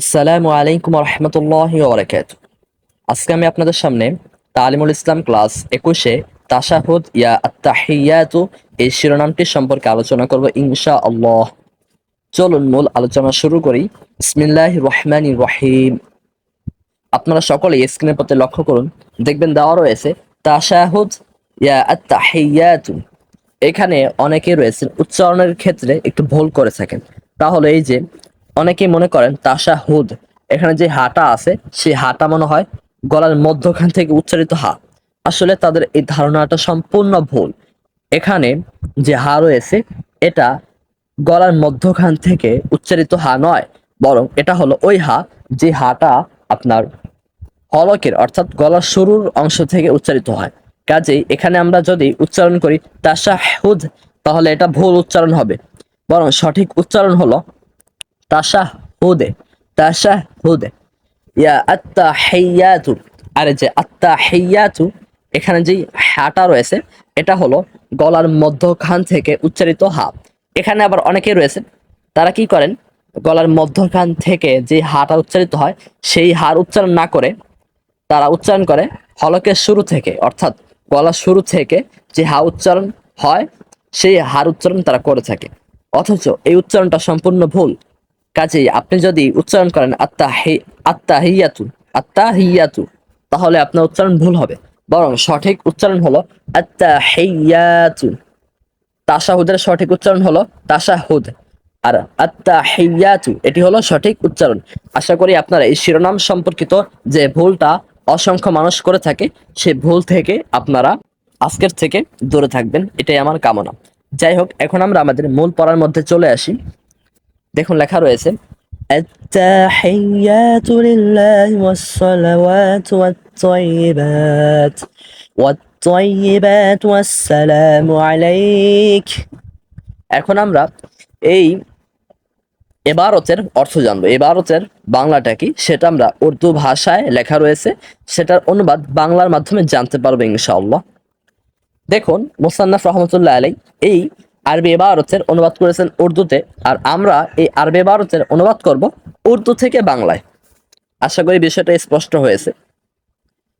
আসসালামু আলাইকুম রহমতুল্লাহ ওবরাকাত আজকে আমি আপনাদের সামনে তালিমুল ইসলাম ক্লাস একুশে তাশাহুদ ইয়া আত্তাহিয়াতু এই শিরোনামটি সম্পর্কে আলোচনা করব ইনশা আল্লাহ চলুন মূল আলোচনা শুরু করি। বিসমিল্লাহ রহমান রহিম। আপনারা সকলে স্ক্রিনের প্রতি লক্ষ্য করুন। দেখবেন দেওয়া রয়েছে তাশাহুদ ইয়া আত্তাহিয়াতু। এখানে অনেকে রয়েছেন উচ্চারণের ক্ষেত্রে একটু ভুল করে থাকেন। তাহলে এই যে অনেকেই মনে করেন তাসা হুদ। এখানে যে হাটা আছে, সেই হাটা মনে হয় গলার মধ্যখান থেকে উচ্চারিত হা। আসলে তাদের এই ধারণাটা সম্পূর্ণ ভুল। এখানে যে হা রয়েছে, এটা গলার মধ্যখান থেকে উচ্চারিত হা নয়, বরং এটা হলো ওই হা যে হাটা আপনার হলকের, অর্থাৎ গলার শুরুর অংশ থেকে উচ্চারিত হয়। কাজেই এখানে আমরা যদি উচ্চারণ করি তাসা হুদ, তাহলে এটা ভুল উচ্চারণ হবে। বরং সঠিক উচ্চারণ হলো তাশাহুদে তাশাহুদে। ইয়া আত্তাহিয়াতু। আরে যে আত্তাহিয়াতু, এখানে যেই হাটা রয়েছে, এটা হলো গলার মধ্যখান থেকে উচ্চারিত হা। এখানে আবার অনেকে রয়েছে, তারা কি করেন? গলার মধ্যখান থেকে যে হাটা উচ্চারিত হয়, সেই হার উচ্চারণ না করে তারা উচ্চারণ করে হলকের শুরু থেকে, অর্থাৎ গলার শুরু থেকে যে হা উচ্চারণ হয়, সেই হার উচ্চারণ তারা করে থাকে। অথচ এই উচ্চারণটা সম্পূর্ণ ভুল। কাজেই আপনি যদি উচ্চারণ করেন আত্মা হে আত্মা হিয়াতু আত্মা হিয়াতু তাহলে আপনার উচ্চারণ ভুল হবে। বরং সঠিক উচ্চারণ হলো আত্মা হেয়াতু তাসাহুদের সঠিক উচ্চারণ হলো তাসাহুদ আর আত্মা হেয়াতু এটি হলো সঠিক উচ্চারণ। আশা করি আপনারা এই শিরোনাম সম্পর্কিত যে ভুলটা অসংখ্য মানুষ করে থাকে, সে ভুল থেকে আপনারা আজকের থেকে দূরে থাকবেন। এটাই আমার কামনা। যাই হোক, এখন আমরা আমাদের মূল পড়ার মধ্যে চলে আসি। দেখুন লেখা রয়েছে التحيات لله والصلوات والطيبات والطيبات والسلام عليك এখন আমরা এই এবারতের অর্থ জানবো এবারতের বাংলাটা কি সেটা আমরা উর্দু ভাষায় লেখা রয়েছে সেটার অনুবাদ বাংলার মাধ্যমে জানতে পারবো ইনশাআল্লাহ দেখুন মোসান্নাফ রহমতুল্লাহ আলাই এই আরবি এবারতের অনুবাদ করেছেন উর্দুতে। আর আমরা এই আরবি এবারতের অনুবাদ করব উর্দু থেকে বাংলায়। আশা করি বিষয়টা স্পষ্ট হয়েছে।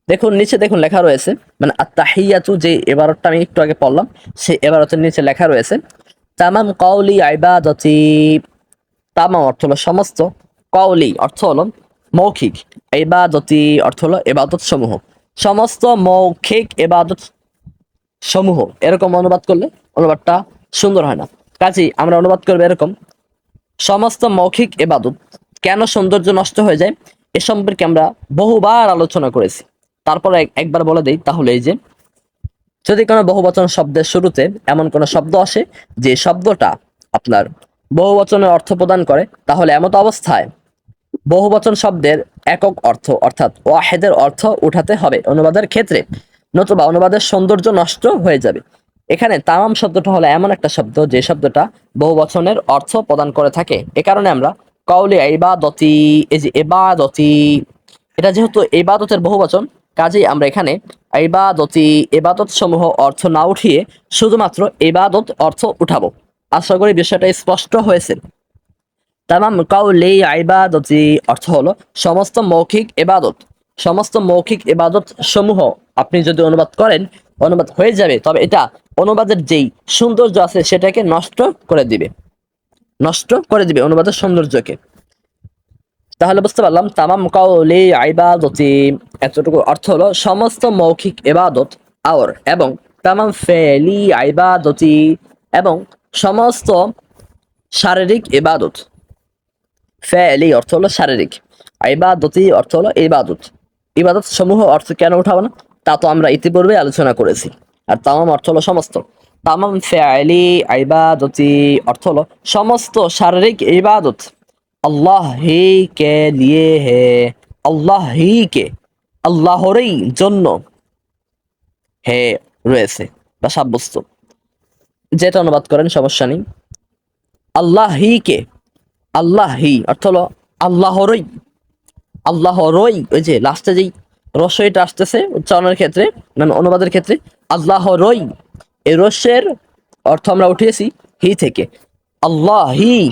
দেখুন, নিচে দেখুন লেখা রয়েছে মানে আত্মাহিয়াতু যে এবারতটা আমি একটু আগে পড়লাম, সেই এবারতের নিচে লেখা রয়েছে, তামাম কওলি আইবাদতি তামাম অর্থ হলো সমস্ত, কওলি অর্থ হলো মৌখিক, ইবাদতি অর্থ হলো এবাদত সমূহ সমস্ত মৌখিক এবাদত সমূহ এরকম অনুবাদ করলে অনুবাদটা সুন্দর হয় না। কাজেই আমরা অনুবাদ করব এরকম, সমস্ত মৌখিক এবাদত কেন সৌন্দর্য নষ্ট হয়ে যায়? এ সম্পর্কে আমরা বহুবার আলোচনা করেছি। তারপর একবার বলে দেই, তাহলে এই যে, যদি কোনো বহুবচন শব্দের শুরুতে এমন কোনো শব্দ আসে যে শব্দটা আপনার বহুবচনের অর্থ প্রদান করে, তাহলে এমত অবস্থায় বহুবচন শব্দের একক অর্থ, অর্থাৎ ওয়াহেদের অর্থ উঠাতে হবে অনুবাদের ক্ষেত্রে, নতুবা অনুবাদের সৌন্দর্য নষ্ট হয়ে যাবে। এখানে তামাম শব্দটা হলো এমন একটা শব্দ যে শব্দটা বহু বচনের অর্থ প্রদান করে থাকে। এ কারণে আমরা কৌলে ইবাদতি, এই যে এবাদতি এটা যেহেতু এবাদতের বহু বচন, কাজেই আমরা এখানে ইবাদতি এবাদত সমূহ অর্থ না উঠিয়ে শুধুমাত্র এবাদত অর্থ উঠাবো। আশা করি বিষয়টা স্পষ্ট হয়েছে। তামাম কাউলি ইবাদতি অর্থ হলো সমস্ত মৌখিক এবাদত সমস্ত মৌখিক এবাদত সমূহ আপনি যদি অনুবাদ করেন অনুবাদ হয়ে যাবে, তবে এটা অনুবাদের যেই সৌন্দর্য আছে সেটাকে নষ্ট করে দিবে। নষ্ট করে দিবে অনুবাদের সৌন্দর্যকে। তাহলে বুঝতে পারলাম, তামাম কাউলি ইবাদতি, এতটুকু অর্থ হলো সমস্ত মৌখিক ইবাদত, আওর এবং তামাম ফেলি ইবাদতি এবং সমস্ত শারীরিক ইবাদত। ফেলি অর্থ হলো শারীরিক, ইবাদতি অর্থ হলো ইবাদত। ইবাদত সমূহ অর্থ কেন উঠাবো না? তা তো আমরা ইতিপূর্বে আলোচনা করেছি। আর তামাম অর্থ হলো সমস্ত। তামাম ফেলি ইবাদতি অর্থ হলো সমস্ত শারীরিক ইবাদত। আল্লাহ হি কে লিয়ে হে। আল্লাহ হি কে। আল্লাহরই জন্য হে রয়েছে বা সাব্যস্ত। যেটা অনুবাদ করেন, সমস্যা নেই। আল্লাহ হি কে। আল্লাহ হি অর্থ হলো আল্লাহরই। আল্লাহরই, ওই যে লাস্টে যেই রসইটা আসতেছে উচ্চারণের ক্ষেত্রে মানে অনুবাদের ক্ষেত্রে। আল্লাহরই এই রস্যের অর্থ আমরা উঠিয়েছি হি থেকে। আল্লাহ হি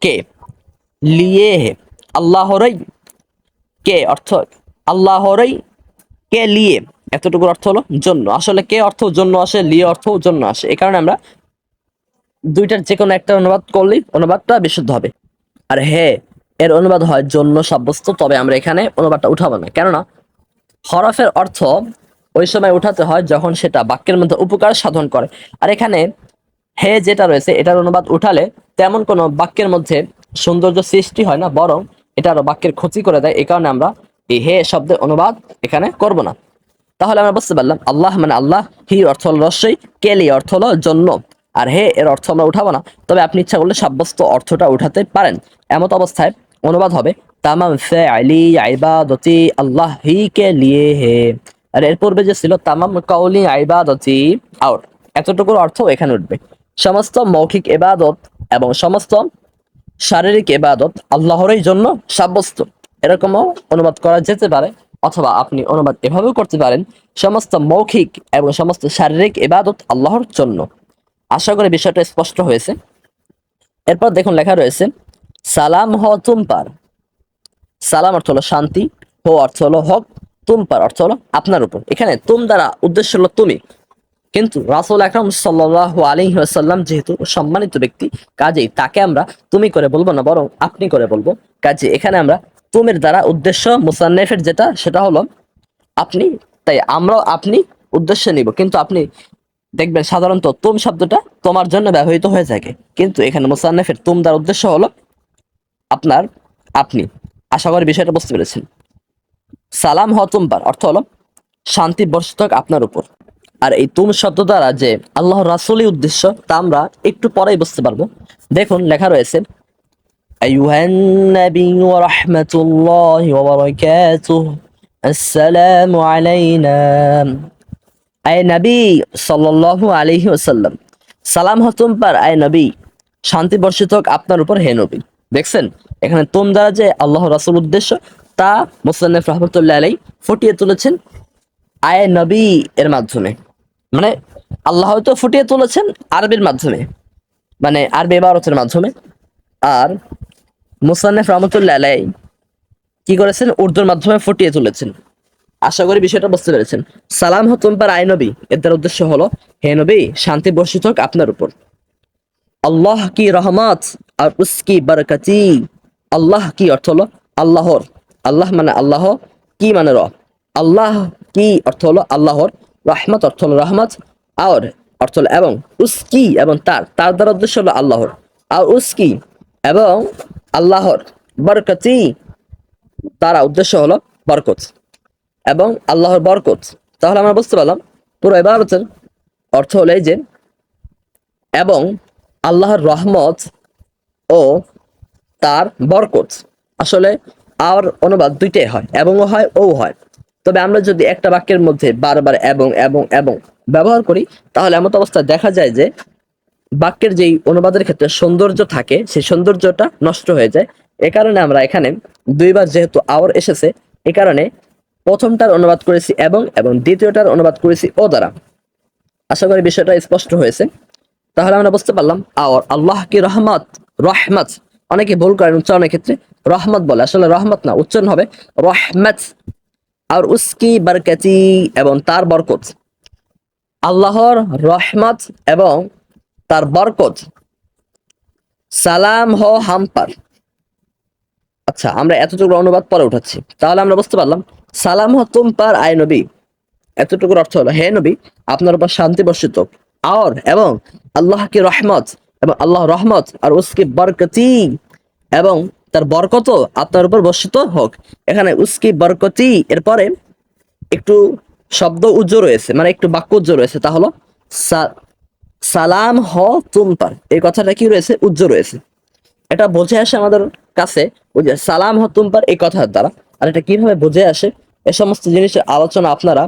কে? লিয়ে হে। আল্লাহরই কে অর্থ? আল্লাহরই কে লিয়ে? এতটুকুর অর্থ হলো জন্য। আসলে কে অর্থ জন্য আসে, লিয়ে অর্থ জন্য আসে। এই কারণে আমরা দুইটার যে কোনো একটা অনুবাদ করলেই অনুবাদটা বিশুদ্ধ হবে। আর হে এর অনুবাদ হয় জন্য সাব্যস্ত, তবে আমরা এখানে অনুবাদটা উঠাবো না। কেননা হরফের অর্থ ওই সময় উঠাতে হয় যখন সেটা বাক্যের মধ্যে উপকার সাধন করে। আর এখানে হে যেটা রয়েছে, এটার অনুবাদ উঠালে তেমন কোনো বাক্যের মধ্যে সৌন্দর্য সৃষ্টি হয় না, বরং এটা আরও বাক্যের ক্ষতি করে দেয়। এই কারণে আমরা এই হে শব্দের অনুবাদ এখানে করব না। তাহলে আমরা বুঝতে পারলাম, আল্লাহ মানে আল্লাহ, হি অর্থ হলো রস্যই কেলি অর্থ হলো জন্য, আর হে এর অর্থ আমরা উঠাবো না। তবে আপনি ইচ্ছা করলে সাব্যস্ত অর্থটা উঠাতে পারেন। এমত অবস্থায় অনুবাদ হবে, তামাম ফে আলি আইবাদতি আল্লাহ হি কে লিয়ে হে। আর এর পূর্বে যে ছিল, তামাম কাউলি আইবাদতি আউট। এতটুকুর অর্থ এখানে উঠবে। সমস্ত মৌখিক এবাদত এবং সমস্ত শারীরিক এবাদত আল্লাহরই জন্য সাব্যস্ত। এরকমও অনুবাদ করা যেতে পারে, অথবা আপনি অনুবাদ এভাবেও করতে পারেন, সমস্ত মৌখিক এবং সমস্ত শারীরিক এবাদত আল্লাহর জন্য। আশা করি বিষয়টা স্পষ্ট হয়েছে। এরপর দেখুন লেখা রয়েছে সালাম হ তুমপার। সালাম অর্থ হলো শান্তি, হো অর্থ হলো হক, তুমপার অর্থ হলো আপনার উপর। এখানে তুম দ্বারা উদ্দেশ্য হলো তুমি। কিন্তু রাসুল আকরম সাল্লাহ আলী আসাল্লাম যেহেতু সম্মানিত ব্যক্তি, কাজেই তাকে আমরা তুমি করে বলব না, বরং আপনি করে বলব। কাজে এখানে আমরা তুমের দ্বারা উদ্দেশ্য মুসান্নেফের যেটা, সেটা হলো আপনি, তাই আমরাও আপনি উদ্দেশ্য নিব। কিন্তু আপনি দেখবেন সাধারণত তুম শব্দটা তোমার জন্য ব্যবহৃত হয়ে থাকে। কিন্তু এখানে মুসান্নেফের তুম দ্বারা উদ্দেশ্য হলো আপনার আপনি আশা করি বিষয়টা বুঝতে পেরেছেন সালাম হ তুমবার অর্থ হলো শান্তি বর্ষিত হোক আপনার উপর আর এই তুম শব্দ দ্বারা যে আল্লাহ রাসুলই উদ্দেশ্য তা আমরা একটু পরেই বুঝতে পারবো দেখুন লেখা রয়েছে أيها النبي ورحمة الله وبركاته السلام علينا আয় নবী সাল্লাল্লাহু আলাইহি ওয়াসাল্লাম সালাম হতুম পার আয় নবী শান্তি বর্ষিত হোক আপনার উপর হে নবী দেখছেন? এখানে তুম দ্বারা যে আল্লাহ রাসুল উদ্দেশ্য, তা মুসান্নফ রহমতুল্লাহ আলাই ফুটিয়ে তুলেছেন আয় নবী এর মাধ্যমে। মানে আল্লাহ হয়তো ফুটিয়ে তুলেছেন আরবির মাধ্যমে মানে আরবি ইবারতের মাধ্যমে। আর মুসান্নফ রহমতুল্লাহ আলাই কি করেছেন? উর্দুর মাধ্যমে ফুটিয়ে তুলেছেন। আশা করি বিষয়টা বুঝতে পেরেছেন। সালাম হতুম পার আই নবী। এর দ্বারা উদ্দেশ্য হলো, হে নবী, শান্তি বর্ষিত হোক আপনার উপর। আল্লাহ কি রহমত আর উস্কি বরকতি, আল্লাহ কি অর্থ হলো? আল্লাহর। আল্লাহ মানে আল্লাহ, কি মানে র? আল্লাহ কি অর্থ হলো? আল্লাহর। রহমত অর্থ হলো রহমত, আর অর্থ হলো এবং, উস্কি এবং তার। তার দ্বারা উদ্দেশ্য হলো আল্লাহর। আর উস্কি এবং আল্লাহর বরকতি, তারা উদ্দেশ্য হলো বরকত। এবং আল্লাহর বরকত। তাহলে আমরা বুঝতে পারলাম, পুরো এবারতের অর্থ হলো এই যে, এবং আল্লাহর রহমত ও তার বরকত। আসলে আর অনুবাদ দুইটাই হয়, এবংও হয় ও হয়। তবে আমরা যদি একটা বাক্যের মধ্যে বারবার এবং এবং এবং ব্যবহার করি, তাহলে এমন অবস্থায় দেখা যায় যে বাক্যের যেই অনুবাদের ক্ষেত্রে সৌন্দর্য থাকে, সেই সৌন্দর্যটা নষ্ট হয়ে যায়। এ কারণে আমরা এখানে দুইবার যেহেতু আওয়ার এসেছে, এ কারণে প্রথমটার অনুবাদ করেছি এবং এবং দ্বিতীয়টার অনুবাদ করেছি ও দ্বারা। আশা করি বিষয়টা স্পষ্ট হয়েছে। তাহলে আমরা বুঝতে পারলাম আওয়ার আল্লাহ কি রহমত? রহমত। অনেকে ভুল করেন উচ্চারণের ক্ষেত্রে রহমত বলে। আসলে রহমত না, উচ্চারণ হবে রহমত। আর উস্কি বরকতি এবং তার বরকত। আল্লাহর রহমত এবং তার বরকত। সালাম হ হাম্পার। আচ্ছা আমরা এতটুকু অনুবাদ পরে উঠাচ্ছি। তাহলে আমরা বুঝতে পারলাম, সালাম হ তুমপার আয় নবী। এতটুকুর অর্থ হলো, হে নবী, আপনার উপর শান্তি বর্ষিত। আর, এবং আল্লাহ কি রহমত এবং আল্লাহ রহমত আর উসকি বরকতি এবং তার বরকত আপনার উপর বর্ষিত হোক। এখানে উসকি বরকতি, এরপরে একটু শব্দ উজ্জ্ব রয়েছে মানে একটু বাক্য উজ্জ্ব রয়েছে, তা হলো সালাম হ তুমপার এই কথাটা কি রয়েছে? উজ্জ্ব রয়েছে। এটা বোঝে আসে আমাদের কাছে সালাম হ তুমপার এই কথার দ্বারা। আর এটা কীভাবে বোঝে আসে? এ সমস্ত জিনিসের আলোচনা আপনারা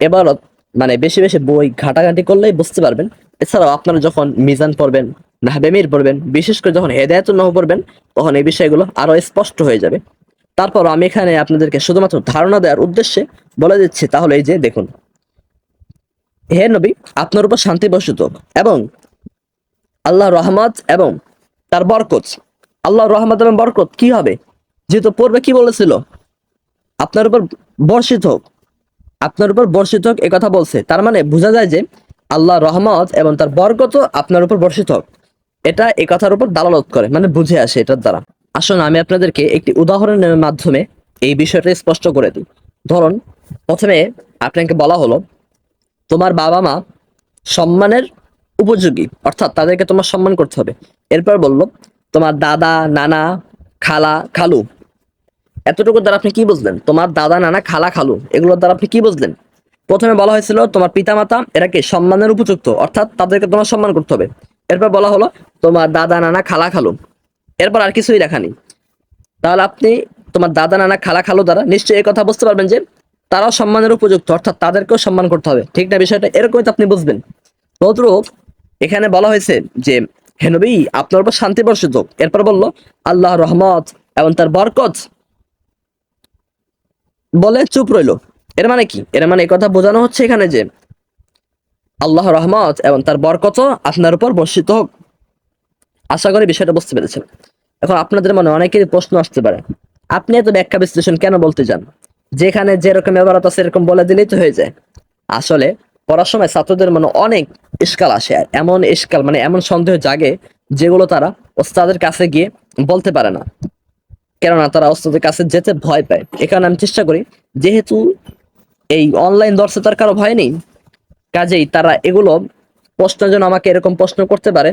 এবারত মানে বেশি বেশি বই ঘাটাঘাটি করলেই বুঝতে পারবেন। এছাড়াও আপনারা যখন মিজান পড়বেন নাহবেমির পড়বেন, বিশেষ করে যখন হেদায়ত নহ পড়বেন, তখন এই বিষয়গুলো আরও স্পষ্ট হয়ে যাবে। তারপর আমি এখানে আপনাদেরকে শুধুমাত্র ধারণা দেওয়ার উদ্দেশ্যে বলে দিচ্ছি, তাহলে এই যে দেখুন। হে নবী, আপনার উপর শান্তি বসিত এবং আল্লাহ রহমত এবং তার বরকত। আল্লাহ রহমত এবং বরকত কি হবে? যেহেতু পূর্বে কি বলেছিল? আপনার উপর বর্ষিত হোক। আপনার উপর বর্ষিত হোক কথা বলছে। তার মানে বোঝা যায় যে আল্লাহ রহমত এবং তার বরকত আপনার উপর বর্ষিত হোক। এটা এ কথার উপর দালালত করে মানে বুঝে আসে এটার দ্বারা। আসুন, আমি আপনাদেরকে একটি উদাহরণের মাধ্যমে এই বিষয়টা স্পষ্ট করে দিই। ধরুন, প্রথমে আপনাকে বলা হলো, তোমার বাবা মা সম্মানের উপযোগী, অর্থাৎ তাদেরকে তোমার সম্মান করতে হবে। এরপর বলল, তোমার দাদা, নানা, খালা, খালু এতটুকু দ্বারা আপনি কি বুঝলেন? তোমার দাদা, নানা, খালা, খালু, এগুলোর দ্বারা আপনি কি বুঝলেন? প্রথমে বলা হয়েছিল তোমার পিতামাতা এরা কি সম্মানের উপযুক্ত, অর্থাৎ তাদেরকে তোমার সম্মান করতে হবে। এরপর বলা হলো তোমার দাদা, নানা, খালা, খালু। এরপর আর কিছুই লেখা নেই। তাহলে আপনি তোমার দাদা, নানা, খালা, খালু দ্বারা নিশ্চয়ই এই কথা বুঝতে পারবেন যে তারাও সম্মানের উপযুক্ত, অর্থাৎ তাদেরকেও সম্মান করতে হবে। ঠিক না বিষয়টা? এরকমই তো আপনি বুঝবেন। তদ্রূপ এখানে বলা হয়েছে যে হেনবি আপনার উপর শান্তি বর্ষিত। এরপর বলল আল্লাহ রহমত এবং তার বরকত বলে চুপ রইল। এর মানে কি? এর মানে কথা বোঝানো হচ্ছে এখানে যে আল্লাহ রহমত এবং তার বরকত আপনার উপর বর্ষিত হোক। আশা করি বিষয়টা বুঝতে পেরেছেন। এখন আপনাদের মনে অনেকেরই প্রশ্ন আসতে পারে, আপনি এত ব্যাখ্যা বিশ্লেষণ কেন বলতে চান যেখানে যেরকম ব্যবহার আছে এরকম বলে দিলেই তো হয়ে যায়। আসলে পড়ার সময় ছাত্রদের মনে অনেক ইস্কাল আসে, আর এমন ইস্কাল মানে এমন সন্দেহ জাগে যেগুলো তারা ওস্তাদের কাছে গিয়ে বলতে পারে না। কেননা তারা ওস্তাদের কাছে যেতে ভয় পায়। এ কারণে আমি চেষ্টা করি, যেহেতু এই অনলাইন দর্শে তার কারও ভয় নেই, কাজেই তারা এগুলো প্রশ্ন যেন আমাকে এরকম প্রশ্ন করতে পারে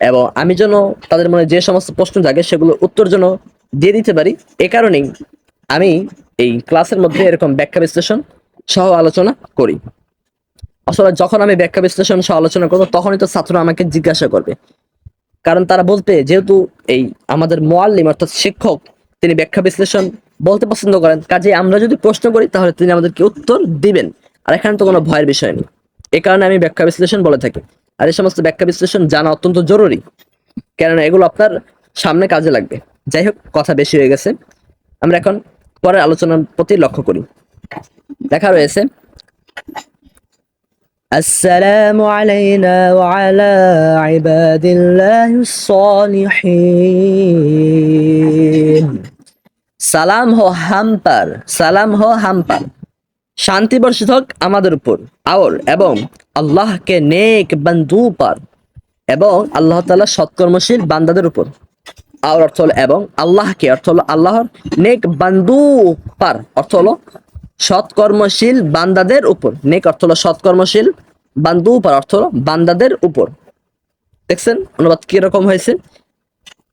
এবং আমি যেন তাদের মনে যে সমস্ত প্রশ্ন জাগে সেগুলো উত্তর যেন দিয়ে দিতে পারি। এ কারণেই আমি এই ক্লাসের মধ্যে এরকম ব্যাখ্যা বিশ্লেষণ সহ আলোচনা করি। আসলে যখন আমি ব্যাখ্যা বিশ্লেষণ সহ আলোচনা করব, তখনই তো ছাত্ররা আমাকে জিজ্ঞাসা করবে কারণ তারা বলতে, যেহেতু এই আমাদের মোয়াল্লিম, অর্থাৎ শিক্ষক, তিনি ব্যাখ্যা বিশ্লেষণ বলতে পছন্দ করেন কাজে আমরা যদি প্রশ্ন করি, তাহলে তিনি আমাদেরকে উত্তর দিবেন। আর এখানে তো কোনো ভয়ের বিষয় নেই। এ কারণে আমি ব্যাখ্যা বিশ্লেষণ বলে থাকি। আর এই সমস্ত ব্যাখ্যা বিশ্লেষণ জানা অত্যন্ত জরুরি, কেননা এগুলো আপনার সামনে কাজে লাগবে। যাই হোক, কথা বেশি হয়ে গেছে। আমরা এখন পরের আলোচনার প্রতি লক্ষ্য করি। দেখা রয়েছে السلام علينا وعلى عباد الله الصالحين সালাম হো হাম পার সালাম হো হাম পার শান্তি বর্ষিত হোক আমাদের উপর আওর এবং আল্লাহকে নেক বন্ধু পার এবং আল্লাহ তাআলা সৎকর্মশীল বান্দাদের উপর আর অর্থ হলো এবং আল্লাহকে অর্থ হলো আল্লাহর নেক বান্দু পার অর্থ হলো সৎকর্মশীল বান্দাদের উপর। নেক অর্থ হলো সৎকর্মশীল, বান্দু পার অর্থ হলো বান্দাদের উপর। দেখছেন? অনুবাদ কীরকম হয়েছে?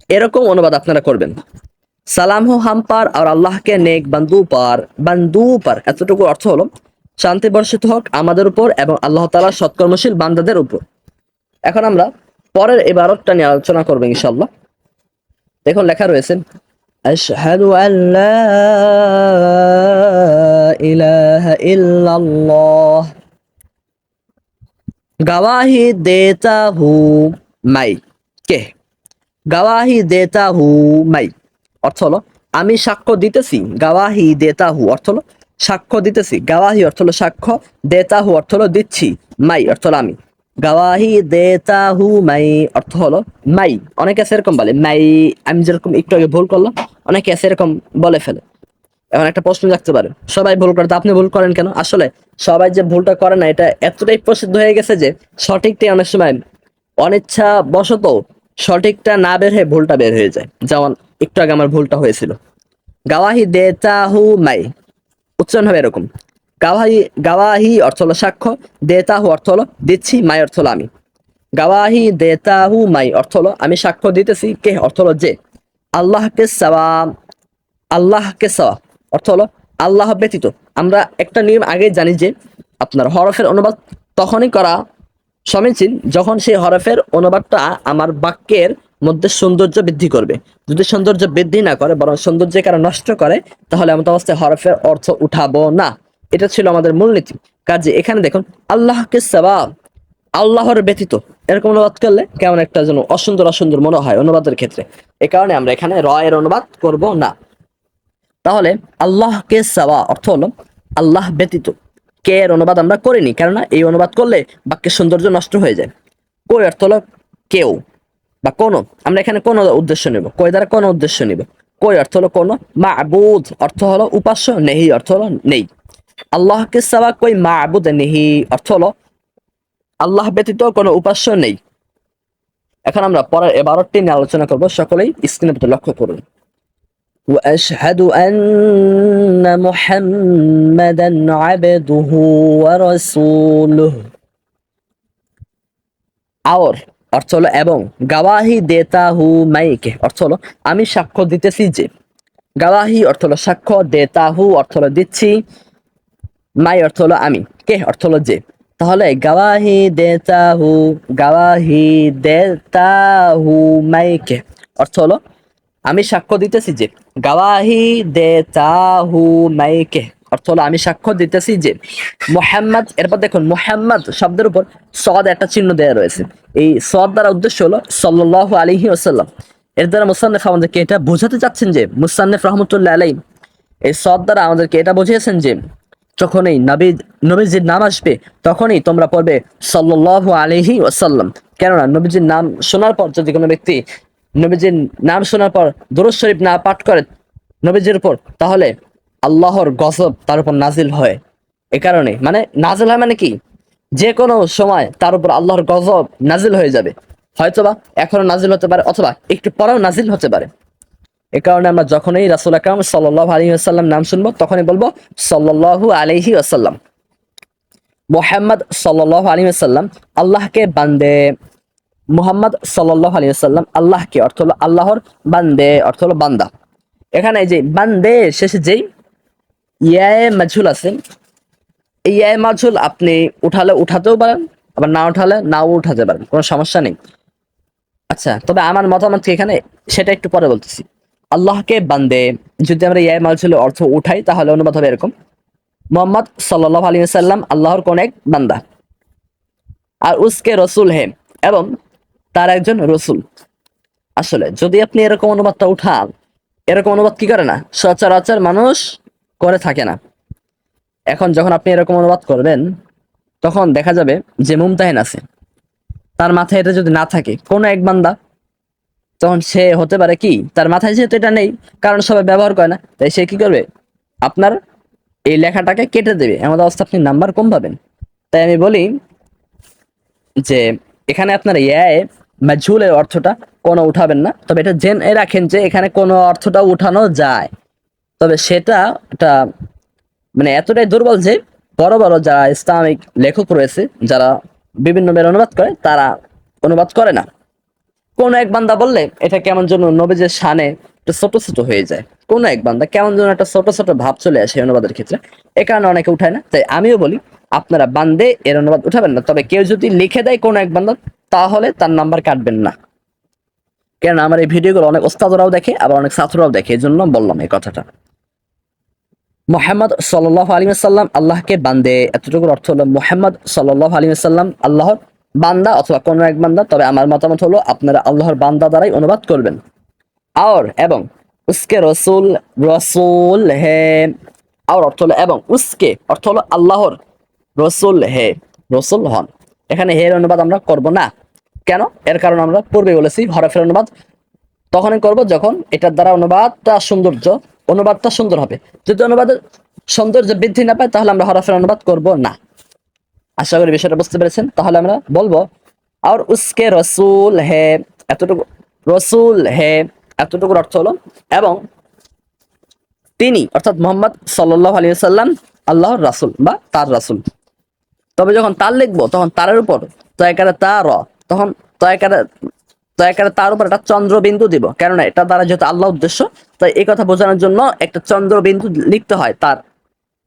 এরকম অনুবাদ আপনারা করবেন। সালাম হো হাম পার আর আল্লাহকে নেক, বান্দু পার বান্দু পার এতটুকু অর্থ হলো শান্তি বর্ষিত হোক আমাদের উপর এবং আল্লাহ তাআলার সৎকর্মশীল বান্দাদের উপর। এখন আমরা পরের এবারতটা নিয়ে আলোচনা করব ইনশাল্লাহ দেখুন, লেখা রয়েছে أشهد أن لا إله إلا الله. गवाही देता हूँ मैं কে গাওয়াহি দেতা হু মাই অর্থ হলো, আমি সাক্ষ্য দিতেছি। গাওয়াহি দেতা হু অর্থ হলো, সাক্ষ্য দিতেছি। গাওয়াহি অর্থ হলো সাক্ষ্য দেতা হু অর্থ হলো দিচ্ছি। মাই অর্থ হলো আমি। গাওয়াহি দেতা হু মাই, অর্থ হলো মাই। অনেকে আছে এরকম বলে, মাই, আমি যেরকম একটু আগে ভুল করলাম। অনেকে আছে এরকম বলে ফেলে। এখন একটা প্রশ্ন রাখতে পারে, সবাই ভুল করে। তো আপনি ভুল করেন কেন? আসলে সবাই যে ভুলটা করে না, এটা এতটাই প্রসিদ্ধ হয়ে গেছে যে সঠিকটাই অনেক সময় অনিচ্ছা বশত সঠিকটা না বের হয়ে ভুলটা বের হয়ে যায়। যেমন একটু আগে আমার ভুলটা হয়েছিল। গাওয়াহি দেতাহু মাই। উচ্চারণ হবে এরকম। গাওয়াহি গাওয়াহি অর্থ হলো সাক্ষ্য, দেতাহু অর্থ হলো দিচ্ছি মাই অর্থ হলো আমি। গাওয়াহি, দেতাহু মাই অর্থ হলো আমি সাক্ষ্য দিতেছি কে অর্থ হলো যে। আল্লাহকে সাওয়া আল্লাহকে সাওয়া অর্থ হলো আল্লাহ ব্যতীত। আমরা একটা নিয়ম আগে জানি যে, আপনার হরফের অনুবাদ তখনই করা সমীচীন যখন সেই হরফের অনুবাদটা আমার বাক্যের মধ্যে সৌন্দর্য বৃদ্ধি করবে। যদি সৌন্দর্য বৃদ্ধি না করে, বরং সৌন্দর্যের কারণে নষ্ট করে, তাহলে এমন অবস্থায় হরফের অর্থ উঠাবো না। এটা ছিল আমাদের মূলনীতি কাজে এখানে দেখুন, আল্লাহকে সবাব আল্লাহর ব্যতীত। এরকম অনুবাদ করলে কেমন একটা যেন অসুন্দর অসুন্দর মনে হয় অনুবাদের ক্ষেত্রে। এ কারণে আমরা এখানে র এর অনুবাদ করব না। তাহলে আল্লাহকে সাওয়া অর্থ হলো আল্লাহ ব্যতীত। কে এর অনুবাদ আমরা করিনি? কেননা এই অনুবাদ করলে বাক্যের সৌন্দর্য নষ্ট হয়ে যায়। কই অর্থ হলো কেউ বা কোনো। আমরা এখানে কোনো উদ্দেশ্য নেব। কই দ্বারা কোনো উদ্দেশ্য নিব? কই অর্থ হলো কোনো? মাবুদ অর্থ হলো উপাস্য, নেহি অর্থ হলো নেই। আল্লাহকে সাবা কই মাবুদ নেহি অর্থ হলো আল্লাহ ব্যতীত কোনো উপাস্য নেই এখন আমরা পরের এবারটি নিয়ে আলোচনা করব সকলেই স্ক্রিনের প্রতি লক্ষ্য করুন وأشهد أن محمدا عبده ورسوله আর অর্থ হলো এবং গাওয়াহি দেতাহু মাইকে অর্থ হলো আমি সাক্ষ্য দিতেছি যে গাওয়াহি অর্থ হলো সাক্ষ্য দেতাহু অর্থ হলো দিচ্ছি মাই অর্থ হলো আমি। কে? অর্থ হলো যে। তাহলে গাওয়াহি দেতাহু গাওয়াহি দেতাহু মাইকে অর্থ হলো, আমি সাক্ষ্য দিতেছি যে। গাওয়াহি দেতাহু মাইকে অর্থ হলো, আমি সাক্ষ্য দিতেছি যে মোহাম্মদ, এরপর দেখুন, মোহাম্মদ শব্দের উপর সদ একটা চিহ্ন দেওয়া রয়েছে। এই সদ দ্বারা উদ্দেশ্য হলো সাল্লাহ আলহি আসাল্লাম এর দ্বারা মুসান্নেফ আমাদেরকে এটা বোঝাতে চাচ্ছেন যে, মুসান্নেফ রহমতুল্লাহ আলাই এই সদ দ্বারা আমাদেরকে এটা বুঝিয়েছেন যে যখনই নবী নবীজির নাম আসবে, তখনই তোমরা পড়বে সাল্লাহ আলহি ওসাল্লাম কেননা নবীজির নাম শোনার পর যদি কোনো ব্যক্তি নবীজির নাম শোনার পর দুরুদ শরীফ না পাঠ করে নবীজির উপর, তাহলে আল্লাহর গজব তার উপর নাজিল হয়। এ কারণে মানে নাজিল হয় মানে কি? যে কোনো সময় তার উপর আল্লাহর গজব নাজিল হয়ে যাবে। হয়তোবা এখনও নাজিল হতে পারে, অথবা একটু পরেও নাজিল হতে পারে। এ কারণে আমরা যখনই রাসুল আকরাম সাল্লাহ আলী আসাল্লাম নাম শুনব, তখনই বলব সাল্লাহু আলহি আসাল্লাম মোহাম্মদ সাল্লাহ আলী আসাল্লাম আল্লাহকে বান্দে। মুহাম্মদ সাল্লাহ আলী আসাল্লাম আল্লাহকে, অর্থ হলো আল্লাহর বান্দে, অর্থ হলো বান্দা। এখানে যে বান্দে, শেষে যেই ইয়ায়ে মাঝুল আছে, এই মাঝুল আপনি উঠালে উঠাতেও পারেন, আবার না উঠালে নাও উঠাতে পারেন, কোনো সমস্যা নেই। আচ্ছা তবে আমার মতামত কি এখানে? সেটা একটু পরে বলতেছি। আল্লাহকে বান্দে। যদি আমরা ইয়ায়ে মাঝুলের অর্থ উঠাই, তাহলে অনুবাদ হবে এরকম। মোহাম্মদ সাল্লাহ আলী সাল্লাম আল্লাহর কোন এক বান্দা। আর উসকে রসুল হে, এবং তার একজন রসুল। আসলে, যদি আপনি এরকম অনুবাদটা উঠান, এরকম অনুবাদ কি করে না? সচরাচর মানুষ করে থাকে না। এখন যখন আপনি এরকম অনুবাদ করবেন, তখন দেখা যাবে যে মুমতাহিন আছে। তার মাথায় এটা যদি না থাকে, কোনো এক বান্দা তখন সে হতে পারে কি? তার মাথায় যেহেতু এটা নেই, কারণ সবাই ব্যবহার করে না, তাই সে কি করবে? আপনার এই লেখাটাকে কেটে দেবে। এমন অবস্থা আপনি নাম্বার কম পাবেন। তাই আমি বলি যে, এখানে আপনার ইয়ায় মাঝুলের অর্থটা কোনো উঠাবেন না। তবে এটা জেনে রাখেন যে এখানে কোনো অর্থটা উঠানো যায়। তবে সেটা এটা মানে এতটাই দুর্বল যে বড় বড় যারা ইসলামিক লেখক রয়েছে, যারা বিভিন্ন বের অনুবাদ করে, তারা অনুবাদ করে না। কোন এক বান্দা বললে এটা কেমন যেন নবীজের একটু ছোট ছোট হয়ে যায়। কোন এক বান্দা কেমন যেন একটা ছোট ছোট ভাব চলে আসে অনুবাদের ক্ষেত্রে। এ কারণে অনেকে উঠায় না। তাই আমিও বলি, আপনারা বান্দে এর অনুবাদ উঠাবেন না। তবে কেউ যদি লিখে দেয় কোন এক বান্দা, তাহলে তার নাম্বার কাটবেন না। কেন আমার এই ভিডিওগুলো অনেক ওস্তাদরাও দেখে, আবার অনেক ছাত্ররাও দেখে। এই জন্য বললাম এই কথাটা। মোহাম্মদ সাল্লাহ আলী সাল্লাম আল্লাহকে বান্দে। এতটুকুর অর্থ হলো মোহাম্মদ সাল্লাহ আলী সাল্লাম আল্লাহর বান্দা অথবা কোনো এক বান্দা, তবে আমার মতামত হলো আপনারা আল্লাহর বান্দা দ্বারাই অনুবাদ করবেন। আর এবং উসকে রসুল রসুল হে। আর অর্থ হলো এবং উসকে অর্থ হলো আল্লাহর রসুল হে, রসুল হন। এখানে হের অনুবাদ আমরা করব না। কেন? এর কারণ আমরা পূর্বে বলেছি, হরফের অনুবাদ তখনই করব যখন এটার দ্বারা অনুবাদটা সৌন্দর্য, অনুবাদটা সুন্দর হবে। যদি অনুবাদের সৌন্দর্য বৃদ্ধি না পায়, তাহলে আমরা হরফের অনুবাদ করব না। আশা করি বিষয়টা বুঝতে পেরেছেন। তাহলে আমরা বলব, আর উসকে রসুল হে। এতটুকু, রসুল হে। এতটুকুর অর্থ হলো, এবং তিনি, অর্থাৎ মোহাম্মদ সাল্লাহ আলী সাল্লাম আল্লাহর রাসুল বা তার রাসুল। তবে যখন তার লিখব, তখন তারের উপর, তয়কারে তার, তখন তয়কারে তয়কারে তার উপর একটা চন্দ্রবিন্দু দিব। কেননা এটা দ্বারা যেহেতু আল্লাহ উদ্দেশ্য, তাই এই কথা বোঝানোর জন্য একটা চন্দ্রবিন্দু লিখতে হয় তার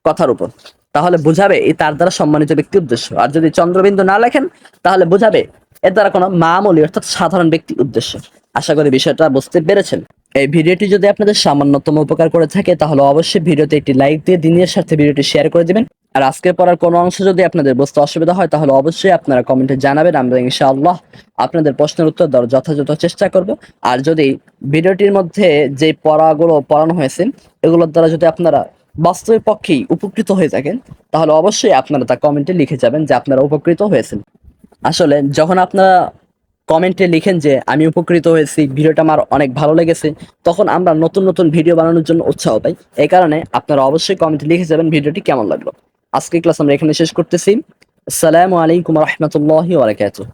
কথার উপর। তাহলে বুঝাবে এই তার দ্বারা সম্মানিত ব্যক্তি উদ্দেশ্য। আর যদি চন্দ্রবিন্দু না লেখেন, তাহলে বুঝাবে এর দ্বারা কোনো মামুলি অর্থাৎ সাধারণ ব্যক্তি উদ্দেশ্য। আশা করি বিষয়টা বুঝতে পেরেছেন। এই ভিডিওটি যদি আপনাদের সামান্যতম উপকার করে থাকে, তাহলে অবশ্যই ভিডিওতে একটি লাইক দিয়ে দিনের সাথে ভিডিওটি শেয়ার করে দিবেন। আর আজকের পড়ার কোনো অংশ যদি আপনাদের বুঝতে অসুবিধা হয়, তাহলে অবশ্যই আপনারা কমেন্টে জানাবেন। আমরা ইনশাআল্লাহ আপনাদের প্রশ্নের উত্তর দেওয়ার যথাযথ চেষ্টা করব। আর যদি ভিডিওটির মধ্যে যে পড়াগুলো পড়ানো হয়েছে, এগুলোর দ্বারা যদি আপনারা বাস্তবিক পক্ষেই উপকৃত হয়ে থাকেন, তাহলে অবশ্যই আপনারা তা কমেন্টে লিখে যাবেন যে আপনারা উপকৃত হয়েছেন। আসলে যখন আপনারা কমেন্টে লিখেন যে আমি উপকৃত হয়েছি, ভিডিওটা আমার অনেক ভালো লেগেছে, তখন আমরা নতুন নতুন ভিডিও বানানোর জন্য উৎসাহ পাই। এই কারণে আপনারা অবশ্যই কমেন্টে লিখে যাবেন ভিডিওটি কেমন লাগল। আজকে ক্লাস আমরা এখানে শেষ করতেছি। আসসালামু আলাইকুম রহমতুল্লাহি ওয়াবারাকাতুহ